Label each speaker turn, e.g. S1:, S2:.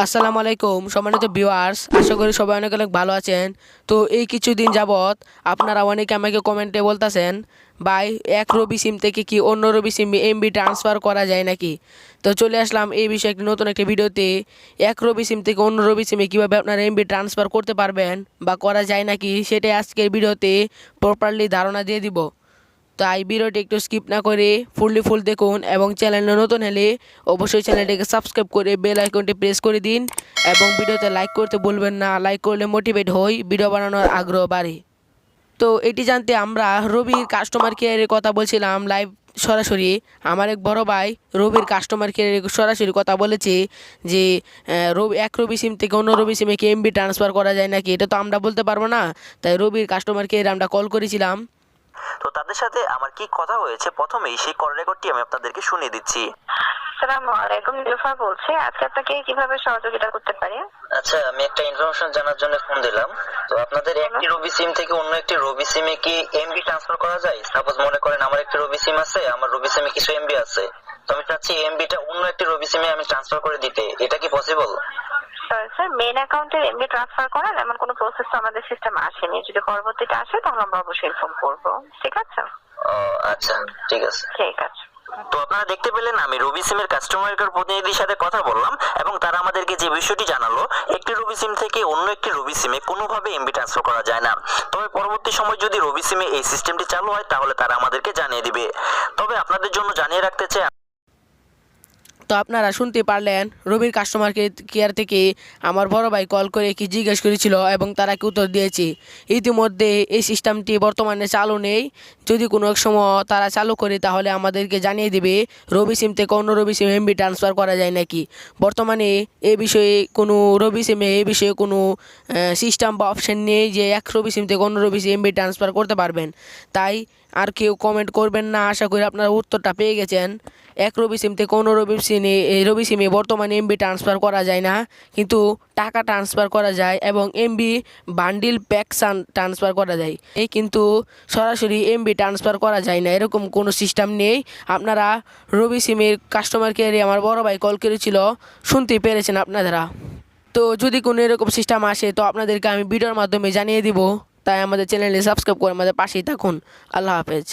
S1: আসসালামু আলাইকুম, সম্মানিত ভিউয়ার্স আশা করি সবাই অনেক অনেক ভালো আছেন। তো এই কিছুদিন যাবৎ আপনারা অনেকে আমাকে কমেন্টে বলতেছেন, ভাই, এক রবি সিম থেকে কি অন্য রবি সিমে এমবি ট্রান্সফার করা যায় নাকি? তো চলে আসলাম এই বিষয়ে একটি নতুন একটি ভিডিওতে, এক রবি সিম থেকে অন্য রবি সিমে কীভাবে আপনারা এমবি ট্রান্সফার করতে পারবেন বা করা যায় নাকি? সেটাই আজকের ভিডিওতে প্রপারলি ধারণা দিয়ে দিব। তাই ভিডিওটি একটু স্কিপ না করে ফুললি ফুল দেখুন এবং চ্যানেলে নতুন হলে অবশ্যই চ্যানেলটিকে সাবস্ক্রাইব করে বেল আইকনটি প্রেস করে দিন এবং ভিডিওতে লাইক করতে ভুলবেন না। লাইক করলে মোটিভেট হই ভিডিও বানানোর আগ্রহ বাড়ে। তো এটি জানতে আমরা রবির কাস্টমার কেয়ারের কথা বলছিলাম লাইভ সরাসরি। আমার এক বড় ভাই রবির কাস্টমার কেয়ারে সরাসরি কথা বলেছে যে রবি, এক রবি সিম থেকে অন্য রবি সিমে কি এমবি ট্রান্সফার করা যায় নাকি? এটা তো আমরা বলতে পারব না। তাই রবির কাস্টমার কেয়ারে আমরা কল করেছিলাম।
S2: তো তাদের সাথে আমার কি কথা হয়েছে? প্রথমেই সেই কল রেকর্ডটি আমি আপনাদেরকে শুনিয়ে দিচ্ছি।
S3: আসসালামু আলাইকুম নিলুফার বলছি। আজকে আপনাকে কীভাবে সহযোগিতা করতে পারি?
S2: আচ্ছা আমি একটা ইনফরমেশন জানার জন্য ফোন দিলাম। তো আপনাদের একটি রবি সিম থেকে অন্য একটি রবি সিমে কি এমবি ট্রান্সফার করা যায়? সাপোজ মনে করেন আমার একটি রবি সিম আছে আমার রবি সিমে কিছু এমবি আছে। তো আমি চাচ্ছি এমবিটা অন্য একটি রবি সিমে আমি ট্রান্সফার করে দিতে। এটা কি পসিবল
S3: সরি স্যার মেইন অ্যাকাউন্টে এমবি ট্রান্সফার করার এমন কোনো প্রসেস তো আমাদের সিস্টেমে আসেনি। যদি পরবর্তীতে আসে তাহলে আমরা অবশ্যই ইনফর্ম করব। ঠিক আছে?
S2: আচ্ছা ঠিক আছে।
S3: ঠিক আছে।
S2: তো আপনারা দেখতে পেলেন আমি রবি সিমের কাস্টমার কেয়ার প্রতিনিধির সাথে কথা বললাম এবং তারা আমাদেরকে যে বিষয়টি জানালো একটি রবি সিম থেকে অন্য একটি রবি সিমে কোনোভাবে এমবি ট্রান্সফার করা যায় না। তবে পরবর্তী সময় যদি রবি সিমে এই সিস্টেমটি চালু হয় তাহলে তারা আমাদেরকে জানিয়ে দিবে। তবে আপনাদের জন্য জানিয়ে রাখতে চাই
S1: তো আপনারা শুনতে পারলেন, রবির কাস্টমার কেয়ার থেকে আমার বড় ভাই কল করে কি জিজ্ঞেস করেছিল এবং তারা কি উত্তর দিয়েছে। ইতিমধ্যে এই সিস্টেমটি বর্তমানে চালু নেই। যদি কোনো এক সময় তারা চালু করে, তাহলে আমাদেরকে জানিয়ে দেবে, রবি সিম থেকে অন্য রবি সিম এমবি ট্রান্সফার করা যায় নাকি। বর্তমানে এ বিষয়ে কোনো রবি সিমে এ বিষয়ে কোনো সিস্টেম বা অপশন নেই যে এক রবি সিম থেকে অন্য রবি সিম এমবি ট্রান্সফার করতে পারবেন। তাই আর কেউ কমেন্ট করবেন না, আশা করি আপনারা উত্তরটা পেয়ে গেছেন। এক রবি সিম থেকে রবি সিমে এই রবি সিমে বর্তমানে এমবি ট্রান্সফার করা যায় না, কিন্তু টাকা ট্রান্সফার করা যায় এবং এমবি বান্ডিল প্যাক ট্রান্সফার করা যায়। এই কিন্তু সরাসরি এমবি ট্রান্সফার করা যায় না, এরকম কোনো সিস্টেম নেই। আপনারা রবি সিমের কাস্টমার কেয়ারে আমার বড় ভাই কল করেছিল, শুনতে পেরেছেন আপনারা। তো যদি কোনো এরকম সিস্টেম আসে, তো আপনাদেরকে আমি ভিডিওর মাধ্যমে জানিয়ে দিব। তাই আমাদের চ্যানেলটি সাবস্ক্রাইব করে আমাদের পাশেই থাকুন। আল্লাহ হাফেজ।